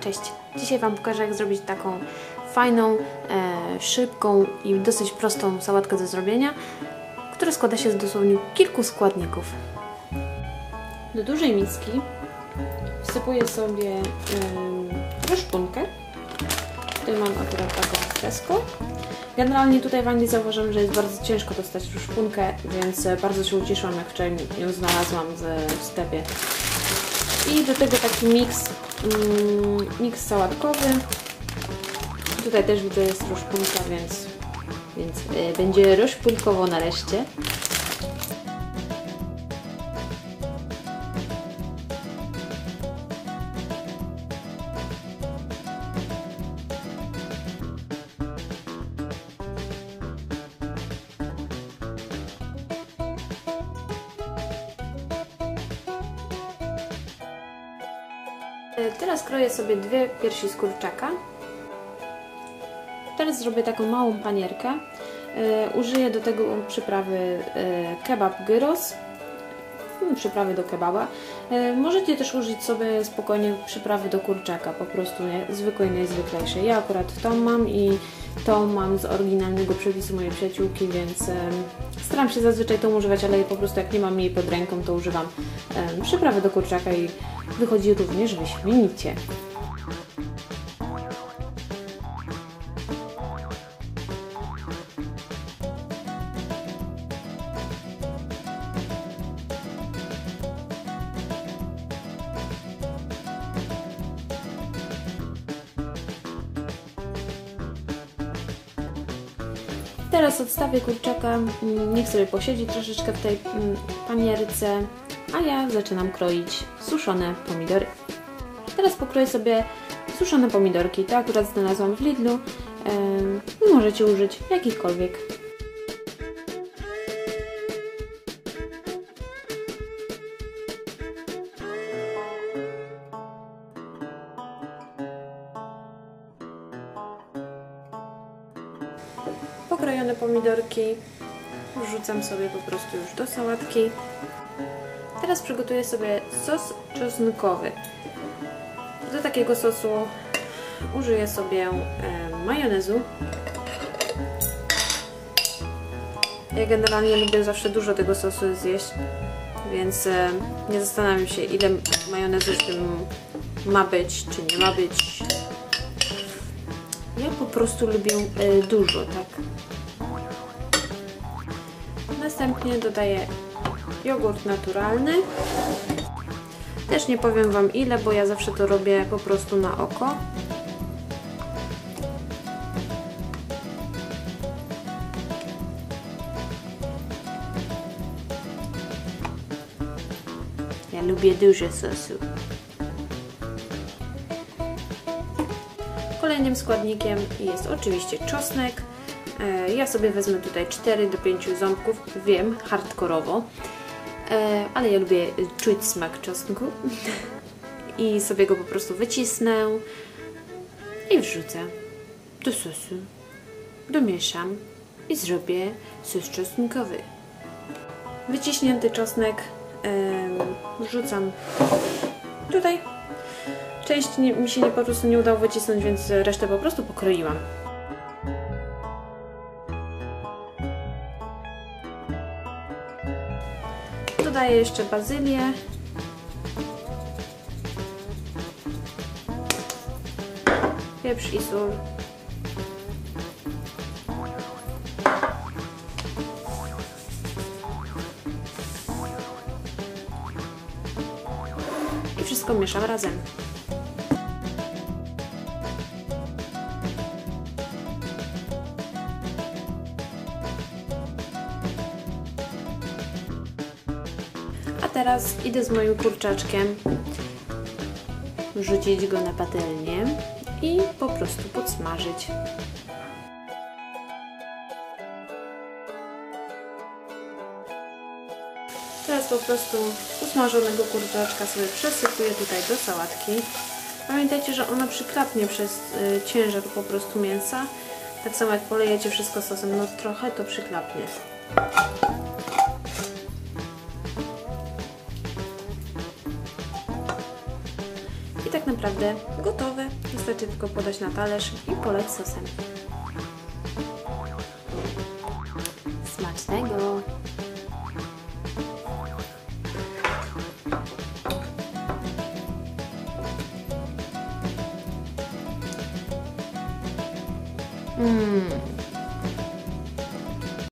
Cześć! Dzisiaj Wam pokażę jak zrobić taką fajną, e, szybką i dosyć prostą sałatkę do zrobienia, która składa się z dosłownie kilku składników. Do dużej miski wsypuję sobie e, szpunkę. Tutaj mam akurat taką Tesco. Generalnie tutaj w Anglii zauważam, że jest bardzo ciężko dostać szpunkę, więc bardzo się ucieszyłam, jak wczoraj ją znalazłam w sklepie. I do tego taki miks, mm, miks sałatkowy. Tutaj też widzę jest rozpunka, więc, więc y, będzie rozpunkowo nareszcie. Teraz kroję sobie dwie piersi z kurczaka. Teraz zrobię taką małą panierkę. E, użyję do tego przyprawy e, kebab gyros. Hmm, przyprawy do kebaba. Możecie też użyć sobie spokojnie przyprawy do kurczaka, po prostu nie, zwykłej, najzwyklejszej. Ja akurat tą mam i tą mam z oryginalnego przepisu mojej przyjaciółki, więc staram się zazwyczaj tą używać, ale po prostu jak nie mam jej pod ręką, to używam przyprawy do kurczaka i wychodzi również wyśmienicie. Teraz odstawię kurczaka, niech sobie posiedzi troszeczkę w tej mm, panierce, a ja zaczynam kroić suszone pomidory. Teraz pokroję sobie suszone pomidorki, to akurat znalazłam w Lidlu, możecie użyć jakichkolwiek. Pokrojone pomidorki wrzucam sobie po prostu już do sałatki. Teraz przygotuję sobie sos czosnkowy. Do takiego sosu użyję sobie e, majonezu. Ja generalnie lubię zawsze dużo tego sosu zjeść, więc e, nie zastanawiam się ile majonezu w tym ma być, czy nie ma być. Ja po prostu lubię e, dużo, tak. Następnie dodaję jogurt naturalny. Też nie powiem Wam ile, bo ja zawsze to robię po prostu na oko. Ja lubię dużo sosu. Kolejnym składnikiem jest oczywiście czosnek. E, ja sobie wezmę tutaj 4 do 5 ząbków, wiem, hardkorowo, e, ale ja lubię czuć smak czosnku i sobie go po prostu wycisnę i wrzucę do sosu, domieszam i zrobię sos czosnkowy. Wyciśnięty czosnek wrzucam tutaj. Część mi się po prostu nie udało wycisnąć, więc resztę po prostu pokroiłam. Dodaję jeszcze bazylię. Pieprz i sól. I wszystko mieszam razem. Teraz idę z moim kurczaczkiem rzucić go na patelnię i po prostu podsmażyć. Teraz po prostu usmażonego kurczaczka sobie przesypuję tutaj do sałatki. Pamiętajcie, że ona przyklapnie przez y, ciężar po prostu mięsa. Tak samo jak polejecie wszystko sosem, no trochę to przyklapnie. Naprawdę gotowe. Wystarczy tylko podać na talerz i poleć sosem. Smacznego! Mmm,